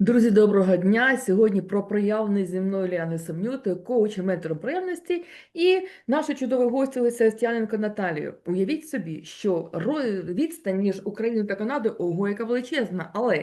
Друзі, доброго дня! Сьогодні про проявленість зі мною Ліани Семнютою, коучем, ментором проявленості, і наша чудова гостя Леся Стяненко Наталію. Уявіть собі, що відстань між Україною та Канадою ого, яка величезна, але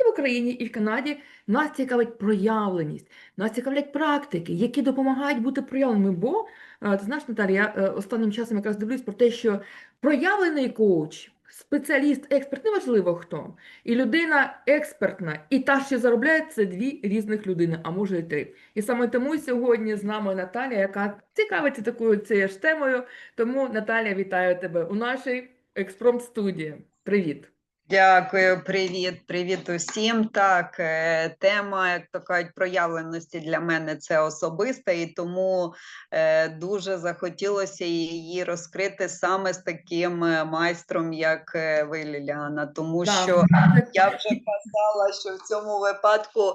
і в Україні, і в Канаді нас цікавить проявленість, нас цікавлять практики, які допомагають бути проявленими. Бо е, ти знаєш, Наталія, е, останнім часом якраз дивлюсь про те, що проявлений коуч, спеціаліст, експерт, неважливо хто. І людина експертна, і та, що заробляє, це дві різних людини, а може і три. І саме тому сьогодні з нами Наталія, яка цікавиться такою цією ж темою. Тому, Наталія, вітаю тебе у нашій експромт студії. Привіт. Дякую, привіт, привіт усім. Так, е, тема, як то кажуть, проявленості для мене це особиста, і тому е, дуже захотілося її розкрити саме з таким е, майстром, як ви, Ліліана. Тому Так, що я вже казала, що в цьому випадку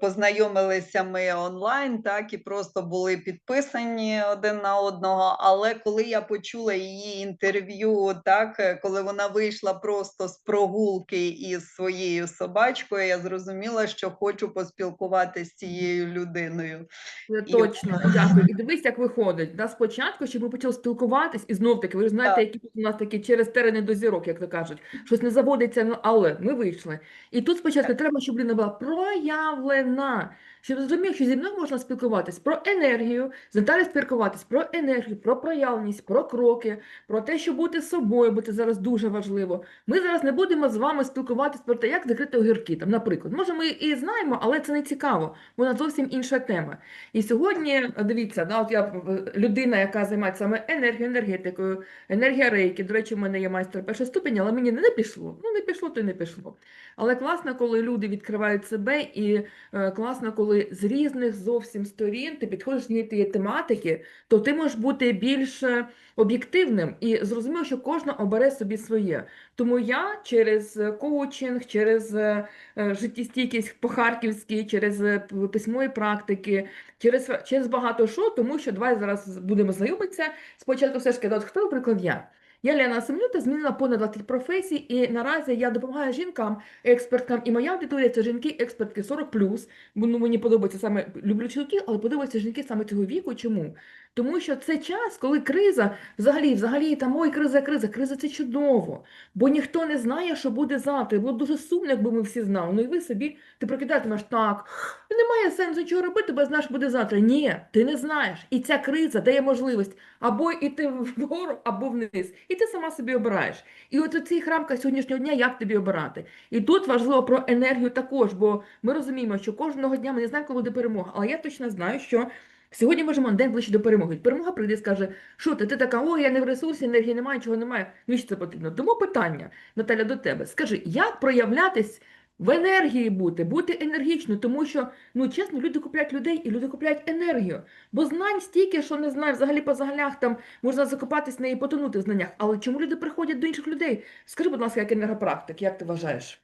познайомилися ми онлайн, так і просто були підписані один на одного. Але коли я почула її інтерв'ю, так коли вона вийшла просто з прогулки із своєю собачкою, я зрозуміла, що хочу поспілкуватися з цією людиною. Це І- точно, дякую. І дивись, як виходить. Да, спочатку, щоб ми почали спілкуватись, і знов таки, ви ж знаєте, Так. які тут у нас такі через терени до зірок, як то кажуть, щось не заводиться, ну але ми вийшли. І тут спочатку треба, щоб людина була проявлена, щоб зрозумів, що зі мною можна спілкуватись про енергію, з Наталією спілкуватись про енергію, про проявленість, про кроки, про те, що бути собою, бо це зараз дуже важливо. Ми зараз не будемо з вами спілкуватись про те, як закрити огірки, там, наприклад. Може, ми і знаємо, але це не цікаво, бо на зовсім інша тема. І сьогодні, дивіться, да, от я е, людина, яка займається саме енергією, енергетикою, енергія рейки. До речі, в мене є майстер першого ступеня, але мені не пішло. Ну, не пішло, то й не пішло. Але класно, коли люди відкривають себе, і е, класно, коли з різних зовсім сторін ти підходиш до тієї тематики, то ти можеш бути більш е, об'єктивним і зрозуміло, що кожна обере собі своє. Тому я через е, коучинг, через е, життєстійкість по-харківськи, через е, письмові практики, через, через багато що, тому що давай зараз будемо знайомитися. Спочатку все ж таки, хто, наприклад, я. Я Ліана Семенюта, змінила понад 20 професій, і наразі я допомагаю жінкам, експерткам, і моя аудиторія це жінки, експертки 40+. Бо ну, мені подобається саме, люблю чоловіків, але подобаються жінки саме цього віку. Чому? Тому що це час, коли криза, взагалі, взагалі, там, ой, криза, криза, криза це чудово, бо ніхто не знає, що буде завтра. Було дуже сумно, якби ми всі знали. Ну і ви собі, ти прокидаєтимеш так, немає сенсу нічого робити, бо знаєш, буде завтра. Ні, ти не знаєш. І ця криза дає можливість або йти вгору, або вниз. І ти сама собі обираєш. І от у цих рамках сьогоднішнього дня як тобі обирати? І тут важливо про енергію також, бо ми розуміємо, що кожного дня ми не знаємо, коли буде перемога. Але я точно знаю, що сьогодні можемо на день ближче до перемоги. Перемога прийде і скаже, що ти, ти така, ой, я не в ресурсі, енергії немає, нічого немає. Навіщо це потрібно? Тому питання, Наталя, до тебе. Скажи, як проявлятись в енергії бути, бути енергічною, тому що, ну чесно, люди купляють людей і люди купляють енергію. Бо знань стільки, що не знаю, взагалі по загалях там можна закопатись в неї і потонути в знаннях. Але чому люди приходять до інших людей? Скажи, будь ласка, як енергопрактик, як ти вважаєш?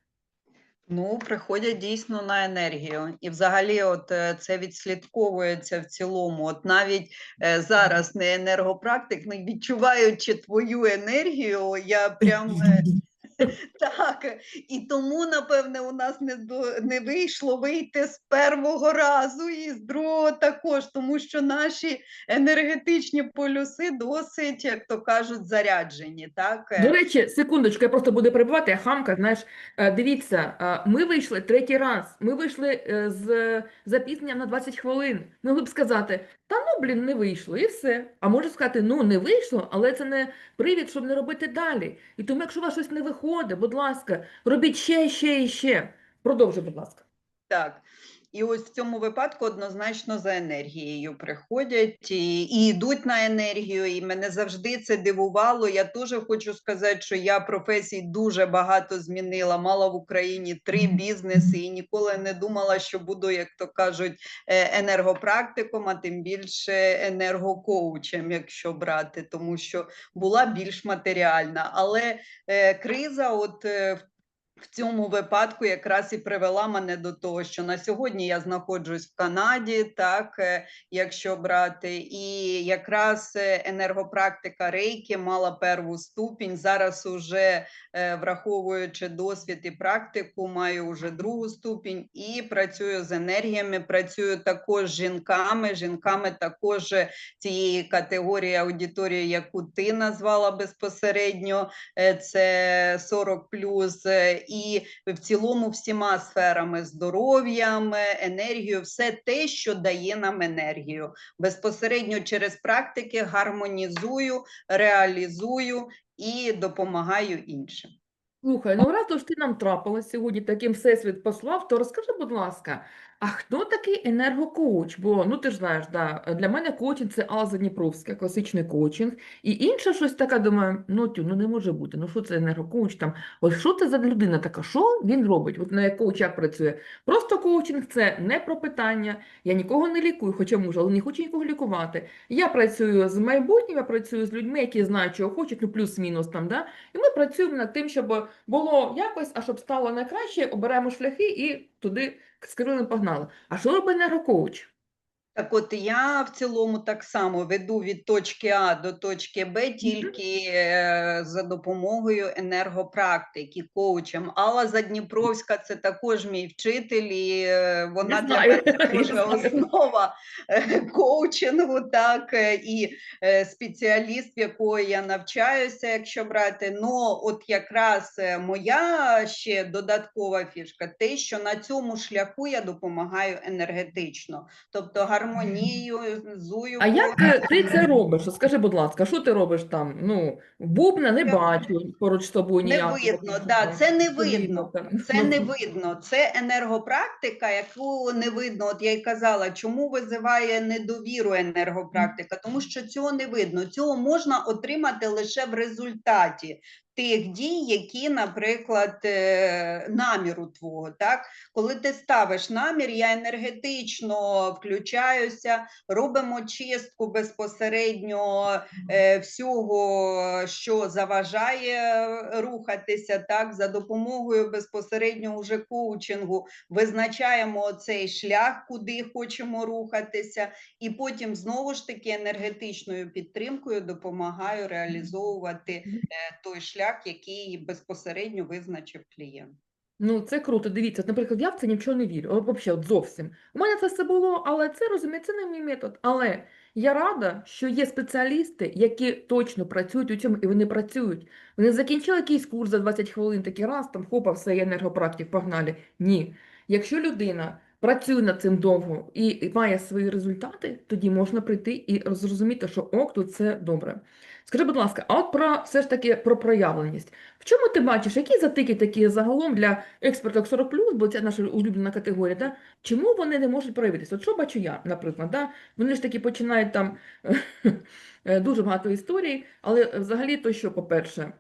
Ну, приходять дійсно на енергію, і взагалі, от е, це відслідковується в цілому. От навіть е, зараз не енергопрактик, не відчуваючи твою енергію, я прям е, так. І тому, напевне, у нас не до не вийшло вийти з першого разу і з другого також, тому що наші енергетичні полюси досить, як то кажуть, заряджені. Так До речі, секундочку, я просто буду перебувати, хамка, знаєш, е, дивіться, е, ми вийшли третій раз, ми вийшли е, з запізненням на 20 хвилин. Могли б сказати, та ну, блін, не вийшло, і все. А можу сказати, ну, не вийшло, але це не привід, щоб не робити далі. І тому, якщо у вас щось не виходить, будь ласка, робіть ще, ще і ще. Продовжуй, будь ласка. Так. І ось в цьому випадку однозначно за енергією приходять і, і йдуть на енергію, і мене завжди це дивувало. Я теж хочу сказати, що я професій дуже багато змінила. Мала в Україні три бізнеси і ніколи не думала, що буду, як то кажуть, е, енергопрактиком, а тим більше енергокоучем, якщо брати, тому що була більш матеріальна. Але е, криза, от е, в в цьому випадку якраз і привела мене до того, що на сьогодні я знаходжусь в Канаді, так е, якщо брати, і якраз е, енергопрактика рейки мала перву ступінь. Зараз уже е, враховуючи досвід і практику, маю вже другу ступінь і працюю з енергіями. Працюю також з жінками. Жінками також цієї категорії аудиторії, яку ти назвала безпосередньо. Це 40 плюс, і в цілому всіма сферами здоров'ям, енергію, все те, що дає нам енергію. Безпосередньо через практики гармонізую, реалізую і допомагаю іншим. Слухай, ну раз уж ти нам трапилась сьогодні, таким всесвіт послав, то розкажи, будь ласка, а хто такий енергокоуч? Бо, ну ти ж знаєш, да, для мене коучинг це Алла Задніпровська, класичний коучинг. І інше щось таке, думаю, ну тю, ну не може бути, ну що це енергокоуч там? От що це за людина така? Що він робить? От на як коуч працює? Просто коучинг це не про питання, я нікого не лікую, хоча можу, але не хочу нікого лікувати. Я працюю з майбутнім, я працюю з людьми, які знають, чого хочуть, ну плюс-мінус там, да? І ми працюємо над тим, щоб було якось, а щоб стало найкраще, оберемо шляхи і туди з Кирилом погнали. А що робить енергокоуч? Так от я в цілому так само веду від точки А до точки Б тільки е, за допомогою енергопрактики, коучем. Алла Задніпровська це також мій вчитель, і е, вона для мене також основа е, коучингу, так, е, і е, спеціаліст, в якого я навчаюся, якщо брати. Ну, от якраз е, моя ще додаткова фішка, те, що на цьому шляху я допомагаю енергетично. Тобто гармонізую. А як е, ти це робиш? Скажи, будь ласка, що ти робиш там? Ну, бубна не бачу поруч з тобою Не видно, да, це не видно. Це не видно. Це енергопрактика, яку не видно. От я й казала, чому визиває недовіру енергопрактика, тому що цього не видно. Цього можна отримати лише в результаті тих дій, які, наприклад, е, наміру твого. Так, коли ти ставиш намір, я енергетично включаюся, робимо чистку безпосередньо е, всього, що заважає рухатися, так, за допомогою безпосередньо уже коучингу визначаємо цей шлях, куди хочемо рухатися, і потім знову ж таки енергетичною підтримкою допомагаю реалізовувати е, той шлях, який безпосередньо визначив клієнт. Ну, це круто. Дивіться, от, наприклад, я в це нічого не вірю. Взагалі, от зовсім. У мене це все було, але це, розумієте, це не мій метод. Але я рада, що є спеціалісти, які точно працюють у цьому, і вони працюють. Вони закінчили якийсь курс за 20 хвилин, такий раз, там, хопа, все, енергопрактик, погнали. Ні. Якщо людина працює над цим довго і має свої результати, тоді можна прийти і зрозуміти, що ок, тут це добре. Скажи, будь ласка, а от про все ж таки про проявленість. В чому ти бачиш, які затики такі загалом для експерток 40 бо це наша улюблена категорія, да? чому вони не можуть проявитися? От що бачу я, наприклад, да? вони ж таки починають там е, дуже багато історій, але взагалі то що, по-перше,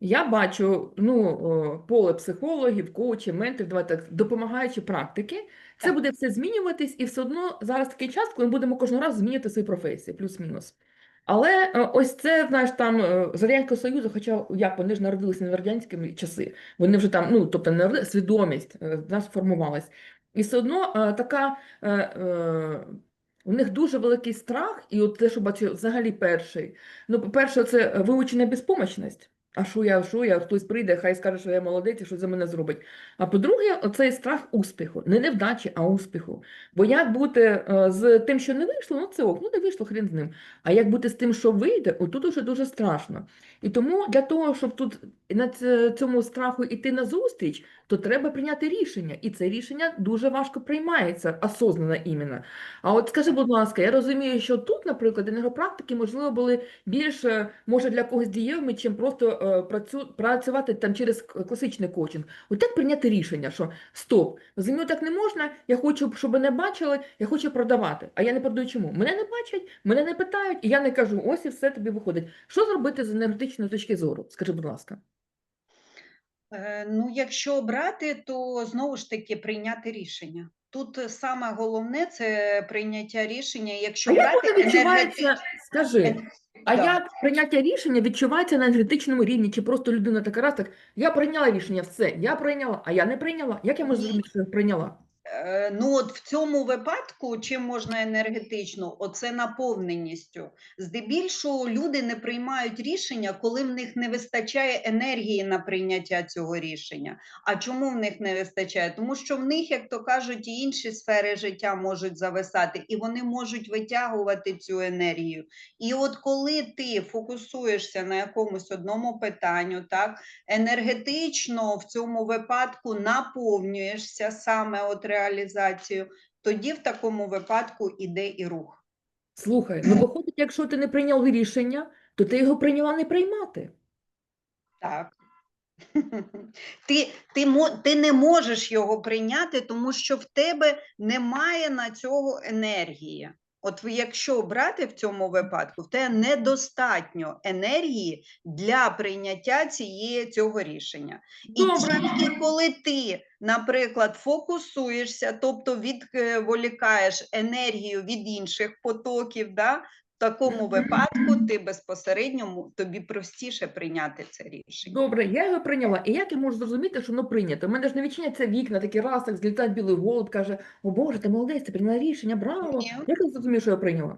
я бачу ну, поле психологів, коучів, менторів, давайте так, допомагаючи практики, це буде все змінюватись, і все одно зараз такий час, коли ми будемо кожного разу змінювати свої професії, плюс-мінус. Але е, ось це, знаєш, там е, з Радянського Союзу, хоча як вони ж народилися не в радянські часи, вони вже там, ну, тобто не свідомість е, нас формувалась. І все одно така, у них дуже великий страх, і от те, що бачу, взагалі перший. Ну, по-перше, це вивучена безпомощність. А що я, що я, хтось прийде, хай скаже, що я молодець що за мене зробить. А по-друге, оцей страх успіху, не невдачі, а успіху. Бо як бути е, з тим, що не вийшло, ну це ок, ну не вийшло, хрін з ним. А як бути з тим, що вийде, отут уже дуже страшно. І тому для того, щоб тут на цьому страху йти на зустріч, то треба прийняти рішення. І це рішення дуже важко приймається, осознано іменно. А от скажи, будь ласка, я розумію, що тут, наприклад, енергопрактики, можливо, були більш, е, може, для когось дієвими, чим просто е, працю, працювати там через класичний коучинг. От як прийняти рішення, що стоп, зі мною так не можна, я хочу, щоб мене бачили, я хочу продавати. А я не продаю чому? Мене не бачать, мене не питають, і я не кажу, ось і все тобі виходить. Що зробити з енергетичної точки зору? Скажи, будь ласка. Е, Ну, якщо брати, то знову ж таки прийняти рішення. Тут е, саме головне це прийняття рішення. Якщо А як брати воно відчувається? енергетич- Скажи. А Да. як прийняття рішення відчувається на енергетичному рівні? Чи просто людина така раз так, я прийняла рішення, все, я прийняла, а я не прийняла. Як я можу зрозуміти, що я прийняла? Е, Ну, от в цьому випадку, чим можна енергетично, оце наповненістю. Здебільшого люди не приймають рішення, коли в них не вистачає енергії на прийняття цього рішення. А чому в них не вистачає? Тому що в них, як то кажуть, і інші сфери життя можуть зависати, і вони можуть витягувати цю енергію. І от коли ти фокусуєшся на якомусь одному питанню, так енергетично в цьому випадку наповнюєшся саме от реалізацією, тоді в такому випадку іде і рух. Слухай, ну виходить, якщо ти не прийняв рішення, то ти його прийняла не приймати. Так. Ти, ти, ти не можеш його прийняти, тому що в тебе немає на цього енергії. От якщо брати в цьому випадку, в тебе недостатньо енергії для прийняття цієї, цього рішення. І Добре. тільки коли ти, наприклад, фокусуєшся, тобто відволікаєш енергію від інших потоків, да, такому випадку ти безпосередньо тобі простіше прийняти це рішення. Добре, я його прийняла. І як я можу зрозуміти, що воно прийнято? У мене ж не відчиняться вікна, такі раз, так злітає білий голуб, каже, о Боже, ти молодець, ти прийняла рішення, браво. Ні. Як я зрозумію, що я прийняла?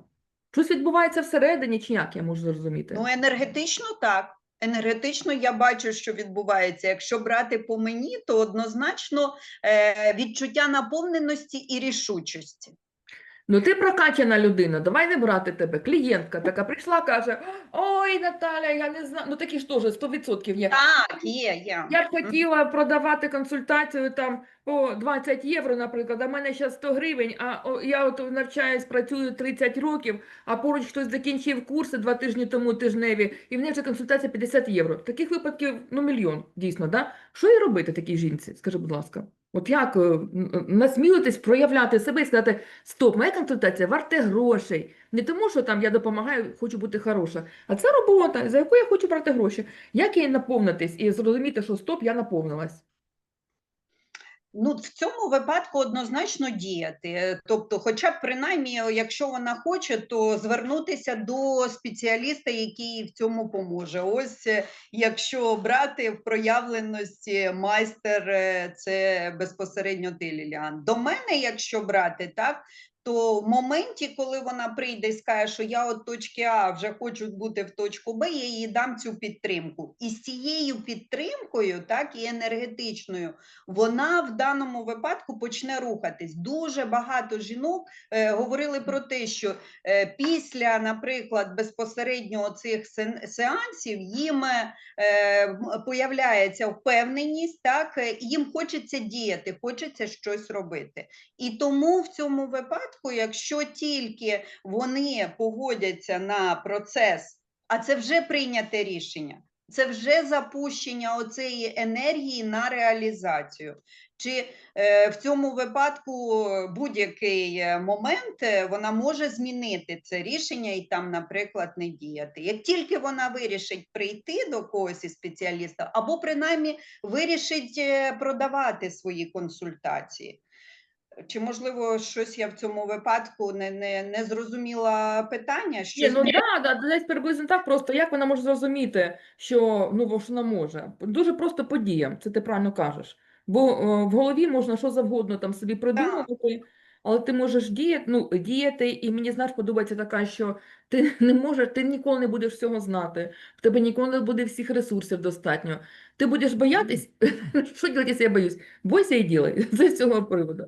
Щось відбувається всередині, чи як я можу зрозуміти? Ну, енергетично так. Енергетично я бачу, що відбувається. Якщо брати по мені, то однозначно е, відчуття наповненості і рішучості. Ну, ти прокачана людина, давай не брати тебе. Клієнтка така прийшла, каже: Ой, Наталя, я не знаю. Ну такі ж теж 100% є. Так, є, є. Я б хотіла продавати консультацію там по 20 євро, наприклад, а в мене зараз 100 гривень, а о, я от навчаюсь, працюю 30 років, а поруч хтось закінчив курси два тижні тому тижневі, і в неї вже консультація 50 євро. Таких випадків, ну, мільйон, дійсно, да? Що їй робити такій жінці? Скажи, будь ласка. От як е, насмілитись проявляти себе і сказати, стоп, моя консультація варте грошей. Не тому, що там я допомагаю, хочу бути хороша, а це робота, за яку я хочу брати гроші. Як їй наповнитись і зрозуміти, що стоп, я наповнилась? Ну, в цьому випадку однозначно діяти. Тобто, хоча б принаймні, якщо вона хоче, то звернутися до спеціаліста, який в цьому поможе. Ось е, якщо брати в проявленості майстер, е, це безпосередньо ти, Ліліан. До мене, якщо брати, так. То в моменті, коли вона прийде і скаже, що я от точки А вже хочу бути в точку Б, я їй дам цю підтримку. І з цією підтримкою, так і енергетичною, вона в даному випадку почне рухатись. Дуже багато жінок е, говорили про те, що е, після, наприклад, безпосередньо цих сеансів їм е, м- появляється впевненість, так е, їм хочеться діяти, хочеться щось робити. І тому в цьому випадку, якщо тільки вони погодяться на процес, а це вже прийняте рішення. Це вже запущення оцеї енергії на реалізацію. Чи е, в цьому випадку будь-який е, момент е, вона може змінити це рішення і там, наприклад, не діяти. Як тільки вона вирішить прийти до когось із спеціаліста, або принаймні вирішить е, продавати свої консультації. Чи можливо щось я в цьому випадку не, не, не зрозуміла питання? Ні, ну да, да, десь приблизно так просто. Як вона може зрозуміти, що ну що вона може? Дуже просто по діям, це ти правильно кажеш. Бо е, в голові можна що завгодно там собі придумувати, але ти можеш діяти, ну, діяти, і мені знаєш, подобається така, що ти не можеш, ти ніколи не будеш всього знати, в тебе ніколи не буде всіх ресурсів достатньо. Ти будеш боятись, що робити, я боюсь? Бойся і ділай з цього приводу.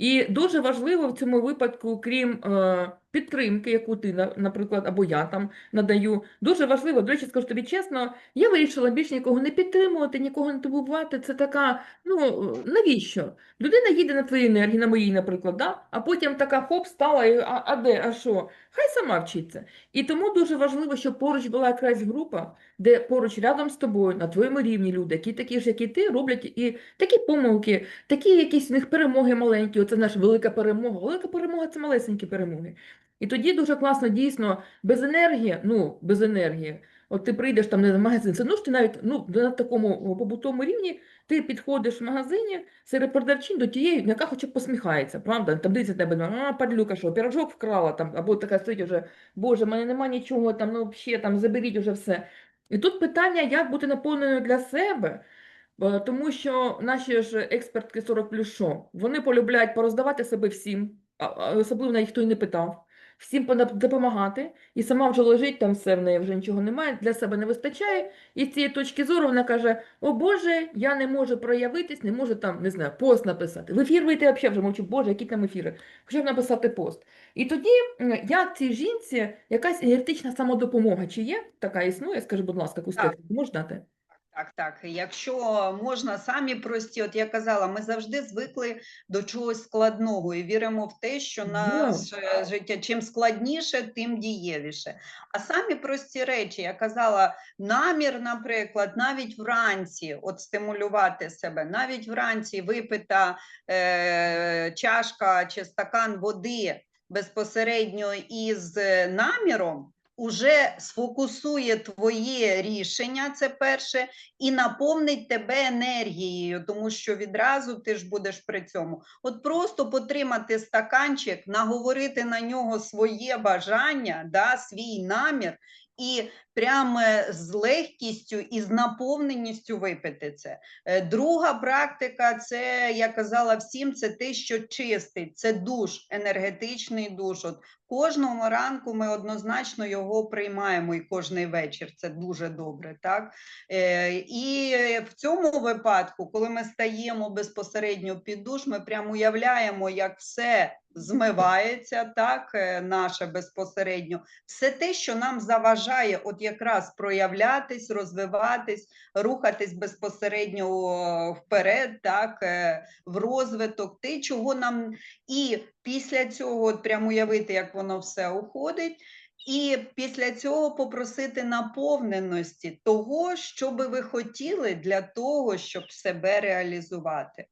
І дуже важливо в цьому випадку, крім е, підтримки, яку ти, наприклад, або я там надаю, дуже важливо, до речі, скажу тобі чесно, я вирішила більше нікого не підтримувати, нікого не турбувати. Це така, ну навіщо? Людина їде на твоїй енергії, на моїй, наприклад, да? а потім така хоп, стала, і, а, а де, а що? Хай сама вчиться. І тому дуже важливо, щоб поруч була якась група, де поруч рядом з тобою, на твоєму рівні люди, які такі ж, як і ти, роблять і такі помилки, такі якісь у них перемоги маленькі, оце наша велика перемога. Велика перемога це малесенькі перемоги. І тоді дуже класно, дійсно, без енергії, ну, без енергії, От ти прийдеш там не в магазин, все одно ж ти навіть ну, на такому побутовому рівні ти підходиш в магазині серед продавчин до тієї, яка хоча б посміхається, правда? Там дивиться тебе, а, падлюка, що, пірожок вкрала, там, або така стоїть уже, Боже, в мене нема нічого, там, ну, взагалі, там, заберіть уже все. І тут питання, як бути наповненою для себе, тому що наші ж експертки 40 плюс що? Вони полюбляють пороздавати себе всім, особливо на їх хто й не питав, всім допомагати, і сама вже лежить, там все в неї вже нічого немає, для себе не вистачає. І з цієї точки зору вона каже: О Боже, я не можу проявитись, не можу там, не знаю, пост написати. В ефір вийти взагалі вже мовчу, Боже, які там ефіри. Хоча б написати пост. І тоді, як цій жінці якась енергетична самодопомога, чи є така існує? Скажи, будь ласка, якусь Так. можеш дати? Так, так. Якщо можна самі прості, от я казала, ми завжди звикли до чогось складного і віримо в те, що наше життя чим складніше, тим дієвіше. А самі прості речі, я казала, намір, наприклад, навіть вранці, от стимулювати себе, навіть вранці випита е, чашка чи стакан води безпосередньо із наміром. Уже сфокусує твоє рішення, це перше, і наповнить тебе енергією, тому що відразу ти ж будеш при цьому. От просто потримати стаканчик, наговорити на нього своє бажання, да, свій намір, і прямо з легкістю і з наповненістю випити це. Е, Друга практика, це я казала всім, це те, що чистить, це душ, енергетичний душ. От кожного ранку ми однозначно його приймаємо і кожний вечір. Це дуже добре, так? Е, І в цьому випадку, коли ми стаємо безпосередньо під душ, ми прямо уявляємо, як все змивається, так, е, наше безпосередньо, все те, що нам заважає, от якраз проявлятись, розвиватись, рухатись безпосередньо вперед, так, е, в розвиток, те, чого нам і після цього от прямо уявити, як воно все уходить. І після цього попросити наповненості того, що би ви хотіли для того, щоб себе реалізувати.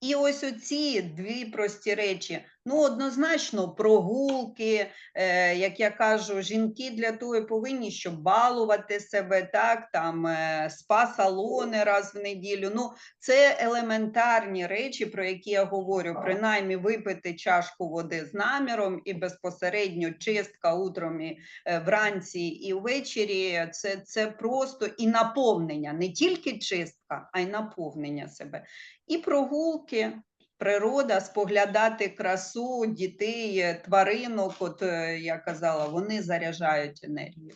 І ось оці дві прості речі. Ну, однозначно, прогулки, е, як я кажу, жінки для того і повинні, щоб балувати себе, так, там е, спа-салони раз в неділю. Ну, це елементарні речі, про які я говорю. Принаймні випити чашку води з наміром і безпосередньо чистка утром і е, вранці і ввечері. Це, це просто і наповнення, не тільки чистка, а й наповнення себе. І прогулки, природа, споглядати красу дітей, е, тваринок, от е, я казала, вони заряджають енергію.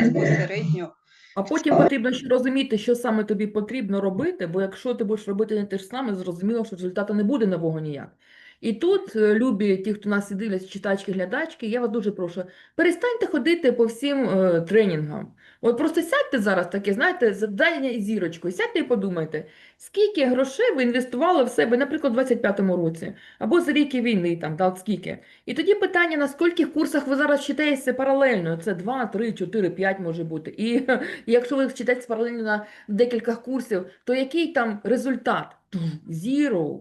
Безпосередньо А потім потрібно ще розуміти, що саме тобі потрібно робити, бо якщо ти будеш робити не те ж саме, зрозуміло, що результату не буде нового ніяк. І тут, е, любі ті, хто нас дивляться, читачки, глядачки, я вас дуже прошу, перестаньте ходити по всім е, тренінгам. От просто сядьте зараз таке, знаєте, завдання із зірочкою, сядьте і подумайте, скільки грошей ви інвестували в себе, наприклад, у 25-му році, або за рік війни, там, да, скільки. І тоді питання, на скільких курсах ви зараз вчитеся паралельно, це 2, 3, 4, 5 може бути. І І якщо ви вчитесь паралельно на декілька курсів, то який там результат? Зіро.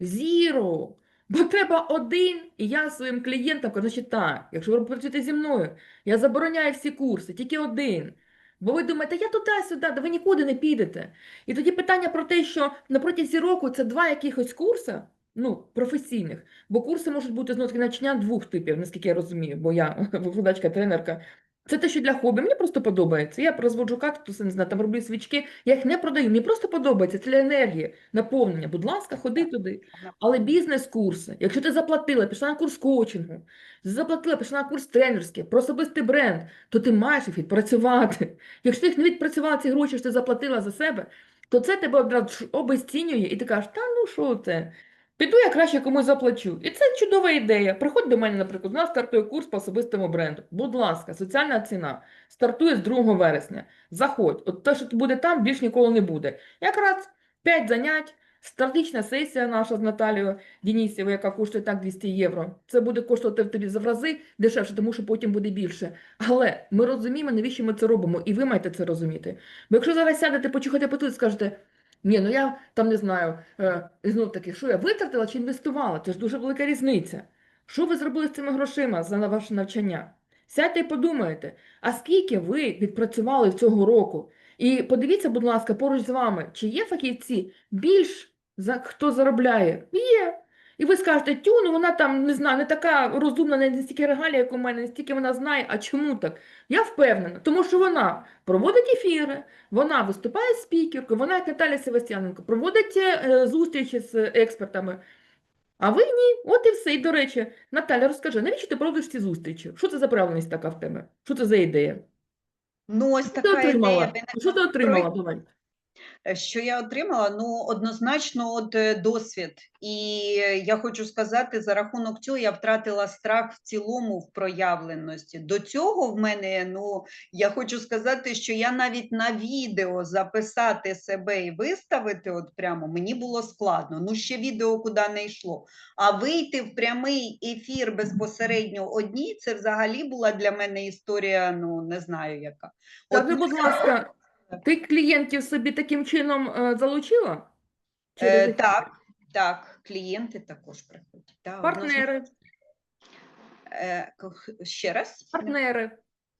Зіро. Бо треба один, і я своїм клієнтам кажу, значить так, якщо ви працюєте зі мною, я забороняю всі курси, тільки один. Бо ви думаєте, я туди-сюди, да ви нікуди не підете. І тоді питання про те, що на протязі року це два якихось курси, ну, професійних, бо курси можуть бути знову таки навчання двох типів, наскільки я розумію, бо я викладачка, тренерка. Це те, що для хобі. Мені просто подобається. Я розводжу кактуси, не знаю, там роблю свічки. Я їх не продаю. Мені просто подобається. Це для енергії, наповнення. Будь ласка, ходи туди. Але бізнес-курси, якщо ти заплатила, пішла на курс коучингу, заплатила, пішла на курс тренерський, про особистий бренд, то ти маєш їх відпрацювати. Якщо ти їх не відпрацювала ці гроші, що ти заплатила за себе, то це тебе одразу обесцінює, і ти кажеш, та ну що це? Піду я краще комусь заплачу. І це чудова ідея. Приходь до мене, наприклад, у нас стартує курс по особистому бренду. Будь ласка, соціальна ціна стартує з 2 вересня. Заходь. От те, що буде там, більш ніколи не буде. Якраз 5 занять, стратегічна сесія наша з Наталією Денісєвою, яка коштує так 200 євро. Це буде коштувати тобі за рази дешевше, тому що потім буде більше. Але ми розуміємо, навіщо ми це робимо, і ви маєте це розуміти. Бо якщо зараз сядете, почухати потилицю, скажете, ні, ну я там не знаю, е, знов таки, що я витратила чи інвестувала? Це ж дуже велика різниця. Що ви зробили з цими грошима за ваше навчання? Сядьте і подумайте, а скільки ви відпрацювали цього року? І подивіться, будь ласка, поруч з вами, чи є фахівці більш за хто заробляє? Є. І ви скажете, тю, ну вона там не знаю, не така розумна, не настільки регалія, як у мене, не стільки вона знає. А чому так? Я впевнена, тому що вона проводить ефіри, вона виступає спікеркою, вона, як Наталя Севастьяненко, проводить е, зустрічі з експертами. А ви ні, от і все. І до речі, Наталя, розкажи, навіщо ти проводиш ці зустрічі? Що це за правильність така в тебе? Що це за ідея? Ну, ось Що ти така ідея отримала? виникла. Що ти отримала? Давай. Е, Що я отримала? Ну, однозначно, от е, досвід. І е, я хочу сказати, за рахунок цього я втратила страх в цілому в проявленості. До цього в мене, ну, я хочу сказати, що я навіть на відео записати себе і виставити, от прямо мені було складно. Ну, ще відео куди не йшло. А вийти в прямий ефір безпосередньо одній, це взагалі була для мене історія, ну, не знаю яка. От Скажи, будь ласка, ти клієнтів собі таким чином е, залучила? Через Е, так, так, клієнти також приходять. Так, Партнери, Е, ще раз? партнери.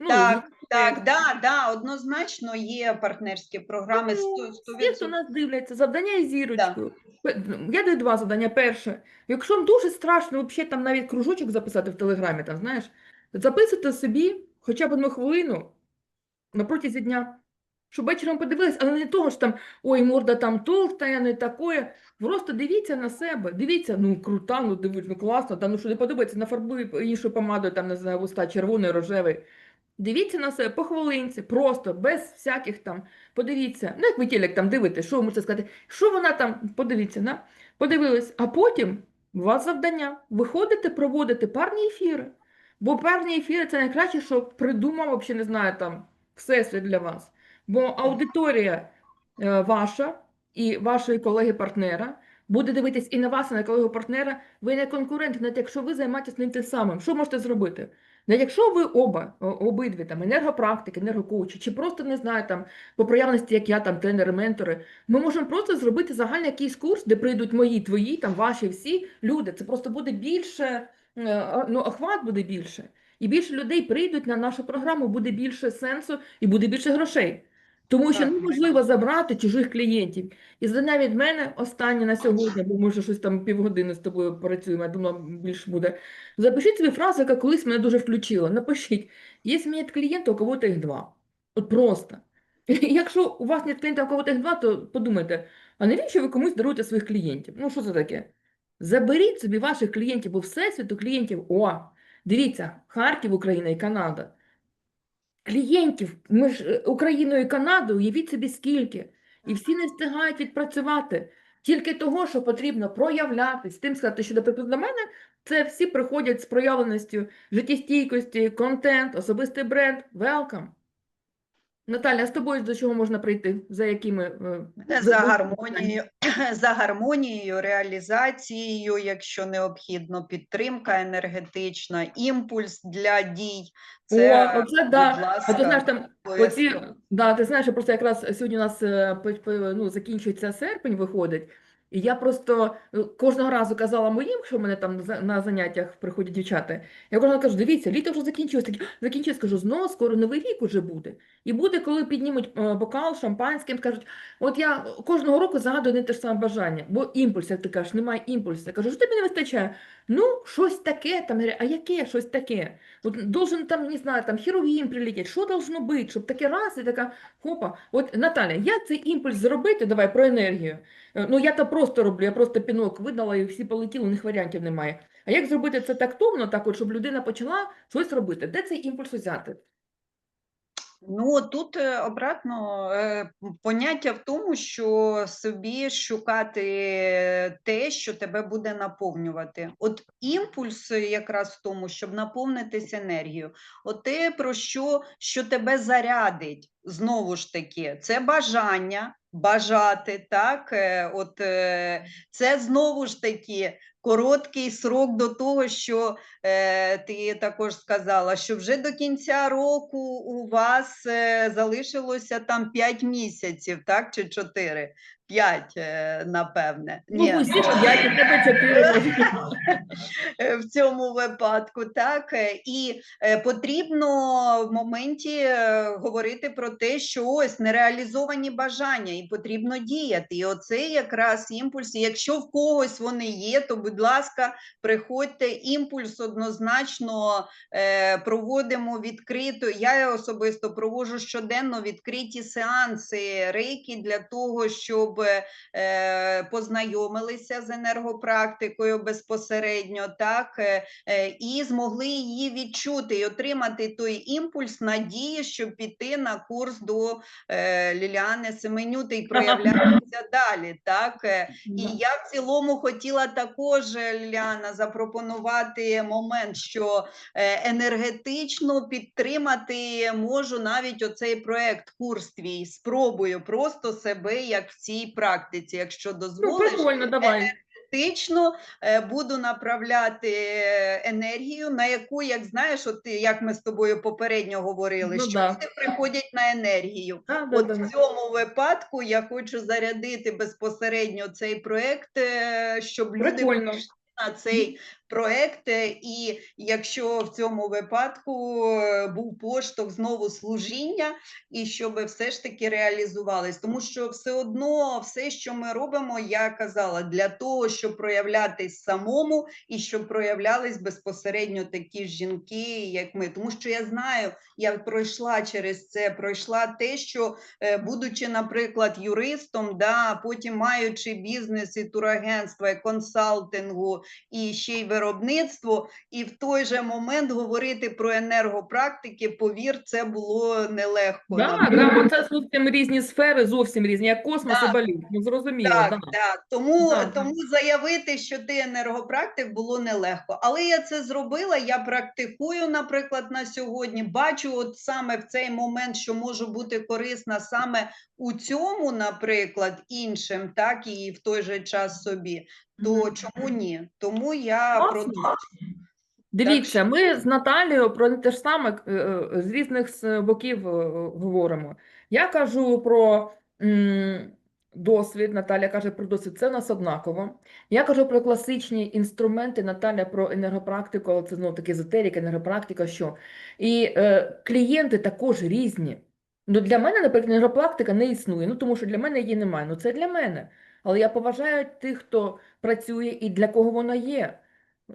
Ну, Так, ну, так, да, да, однозначно є партнерські програми. Ну, сто- сто Всі, хто нас дивляться, завдання із зірочкою. Пе- Я даю два завдання. Перше, якщо вам дуже страшно взагалі там навіть кружочок записати в Телеграмі, там, знаєш, записуйте собі хоча б одну хвилину на протязі дня, щоб вечором подивились, але не того ж там, ой, морда там толста, я не такое. Просто дивіться на себе, дивіться, ну крута, ну дивись, ну класно, там, ну що не подобається, нафарбуй іншою помадою, там, не знаю, вуста червоний, рожевий. Дивіться на себе по хвилинці, просто, без всяких там, подивіться, ну як ви телек там дивитесь, що ви можете сказати, що вона там, подивіться, на, подивились, а потім у вас завдання, виходите, проводите парні ефіри, бо парні ефіри це найкраще, що придумав, взагалі, не знаю, там, всесвіт для вас. Бо аудиторія е, ваша і вашої колеги-партнера буде дивитись і на вас, і на колегу-партнера, ви не конкуренти, навіть якщо ви займаєтесь ним тим самим, що можете зробити? Навіть якщо ви оба, обидві там енергопрактики, енергокоучі, чи просто не знаю там по проявності, як я там тренери, ментори, ми можемо просто зробити загальний якийсь курс, де прийдуть мої, твої, там ваші всі люди. Це просто буде більше, е, ну охват буде більше. І більше людей прийдуть на нашу програму, буде більше сенсу і буде більше грошей. Тому що неможливо забрати чужих клієнтів. І завдання від мене останнє на сьогодні, бо ми вже щось там півгодини з тобою працюємо, я думаю, більше буде. Запишіть собі фразу, яка колись мене дуже включила. Напишіть, є мене клієнти, у кого-то їх два. От просто. І Якщо у вас нет клієнтів, у кого-то їх два, то подумайте, а навіщо ви комусь даруєте своїх клієнтів? Ну, що це таке? Заберіть собі ваших клієнтів, бо всесвіту клієнтів. О, дивіться, Харків, Україна і Канада. Клієнтів між е, Україною і Канадою, уявіть собі скільки. І всі не встигають відпрацювати. Тільки того, що потрібно проявлятись, тим сказати, що, наприклад, для мене це всі приходять з проявленістю життєстійкості, контент, особистий бренд. Welcome. Наталя, а з тобою до чого можна прийти? За якими е, За гармонією, за гармонією, реалізацією, якщо необхідно, підтримка енергетична, імпульс для дій. Це, О, оце да. да. А ласка, ти знаєш, там Оці, да, ти знаєш, просто якраз сьогодні у нас е, ну, закінчується серпень, виходить, і я просто е, кожного разу казала моїм, що в мене там на заняттях приходять дівчата, я кожного кажу, дивіться, літо вже закінчилось, закінчилось, кажу, знову скоро новий рік уже буде. І буде, коли піднімуть е, бокал шампанським, скажуть, от я кожного року загадую одне те ж саме бажання, бо імпульс, як ти кажеш, немає імпульсу. Я кажу, що тобі не вистачає? Ну, щось таке, там, а яке щось таке? Вот должен там, не знаю, там хірургін прилетіти, що должно бути, щоб таке раз і така хопа. От Наталя, як цей імпульс зробити? Давай про енергію. Е, Ну я то просто роблю, я просто пінок видала і всі полетіли, у них варіантів немає. А як зробити це тактовно, так от, щоб людина почала щось робити? Де цей імпульс взяти? Ну, тут е, обратно е, поняття в тому, що собі шукати те, що тебе буде наповнювати. От імпульс якраз в тому, щоб наповнитись енергією. От те, про що, що тебе зарядить, знову ж таки, це бажання бажати, так? Е, От е, це знову ж таки короткий срок до того, що е, ти також сказала, що вже до кінця року у вас залишилося там 5 місяців, так, чи 4. 5, е, напевне. Ну, Ні, ви всі п'ять, у тебе чотири. е, в цьому випадку, так і е, потрібно в моменті е, говорити про те, що ось нереалізовані бажання, і потрібно діяти. І оце якраз імпульс. І якщо в когось вони є, то будь ласка, приходьте. Імпульс однозначно проводимо відкрито. Я особисто проводжу щоденно відкриті сеанси рейки для того, щоб е, познайомилися з енергопрактикою безпосередньо, так е, е, і змогли її відчути і отримати той імпульс надії, щоб піти на курс до Ліліани Семенюти і проявлятися далі. Так і я в цілому хотіла також Ліліана запропонувати момент, що енергетично підтримати можу навіть оцей проект курс твій. Спробую просто себе як в цій практиці, якщо дозволиш ну, давай. енергетично е, буду направляти е, енергію, на яку, як знаєш, от ти- як ми з тобою попередньо говорили, Ну що да. люди приходять на енергію. Да, От да, да. цьому випадку я хочу зарядити безпосередньо цей проект, е, щоб люди Прикольно. прийшли на цей проект. е, І якщо в цьому випадку е, був поштовх знову служіння, і щоб все ж таки реалізувались, тому що все одно все, що ми робимо, я казала, для того, щоб проявлятись самому і щоб проявлялись безпосередньо такі жінки, як ми. Тому що я знаю, я пройшла через це, пройшла те, що е, будучи, наприклад, юристом, да, потім маючи бізнес і турагентства, і консалтингу, і ще й виробництво, і в той же момент говорити про енергопрактики, повір, це було нелегко. Да, да, бо це зовсім різні сфери, зовсім різні, як космос Так. і балет. Ну, зрозуміло, Так, да. так. Тому, Да, да. тому заявити, що ти енергопрактик, було нелегко. Але я це зробила. Я практикую, наприклад, на сьогодні. Бачу, от саме в цей момент, що можу бути корисна саме у цьому, наприклад, іншим, так і в той же час собі. То чому ні? Тому я Класно. продовжую. Дивіться, ми з Наталією про те ж саме е, е, з різних боків е, говоримо. Я кажу про досвід, Наталя каже про досвід, це у нас однаково. Я кажу про класичні інструменти, Наталя про енергопрактику, але це знову таки езотерика, енергопрактика, що. І е, клієнти також різні. Ну, для мене, наприклад, енергопрактика не існує, ну тому що для мене її немає. Ну це для мене. Але я поважаю тих, хто працює і для кого вона є.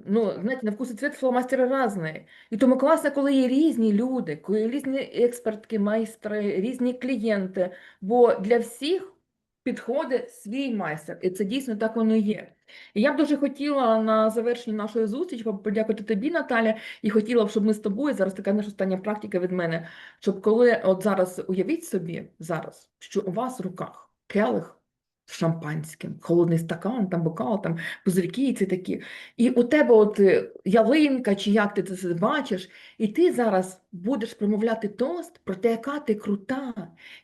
Ну, знаєте, на вкус і цвіт фломастери різні. І тому класно, коли є різні люди, коли є різні експертки, майстри, різні клієнти, бо для всіх підходить свій майстер, і це дійсно так воно є. І я б дуже хотіла на завершенні нашої зустрічі подякувати тобі, Наталя, і хотіла б, щоб ми з тобою, зараз така наша остання практика від мене, щоб коли, от зараз уявіть собі, зараз, що у вас в руках келих з шампанським, холодний стакан, там бокал, там пузирки і ці такі. І у тебе от е, ялинка, чи як ти це бачиш, і ти зараз будеш промовляти тост про те, яка ти крута,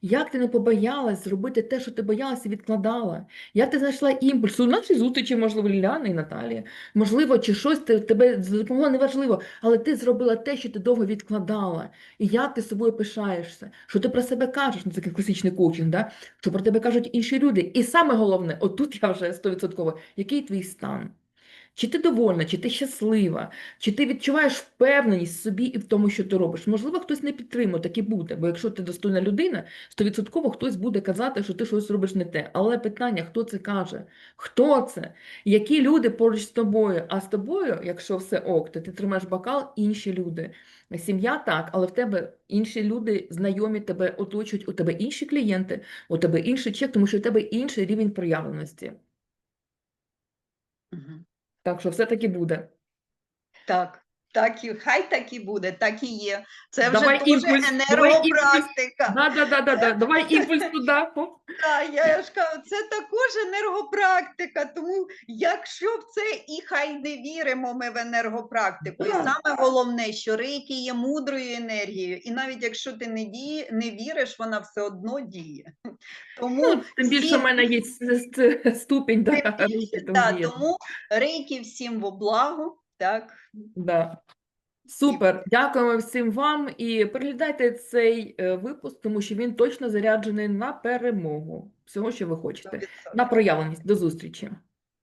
як ти не побоялась зробити те, що ти боялася відкладала, як ти знайшла імпульс у нашій зустрічі, можливо, Ліляна і Наталія, можливо, чи щось те- тебе допомогло, неважливо, але ти зробила те, що ти довго відкладала, і як ти собою пишаєшся, що ти про себе кажеш, ну це класичний коучинг, да? що про тебе кажуть інші люди. І саме головне, отут я вже стовідсотково, який твій стан? Чи ти довольна, чи ти щаслива, чи ти відчуваєш впевненість в собі і в тому, що ти робиш? Можливо, хтось не підтримує, так і буде, бо якщо ти достойна людина, стовідсотково хтось буде казати, що ти щось робиш не те. Але питання, хто це каже? Хто це? Які люди поруч з тобою? А з тобою, якщо все ок, то ти тримаєш бокал, інші люди. Сім'я так, але в тебе інші люди, знайомі тебе оточують, у тебе інші клієнти, у тебе інший чек, тому що у тебе інший рівень проявленості. Мгм. Так що все таки буде. Так. Так і хай так і буде, так і є. Це вже Давай теж імпульс, давай імпульс. енергопрактика. Да, да, да, да, да. Давай імпульс туди. Так, я ж кажу, це також енергопрактика. Тому якщо в це і хай не віримо ми в енергопрактику, і саме головне, що рейки є мудрою енергією, і навіть якщо ти не діє, не віриш, вона все одно діє. Тому Ну, тим більше в мене є ступінь, да, більше, да, тому рейки всім во благо, так. Да. Супер, дякуємо всім вам і переглядайте цей е, випуск, тому що він точно заряджений на перемогу всього, що ви хочете, 100%. на проявленість. До зустрічі.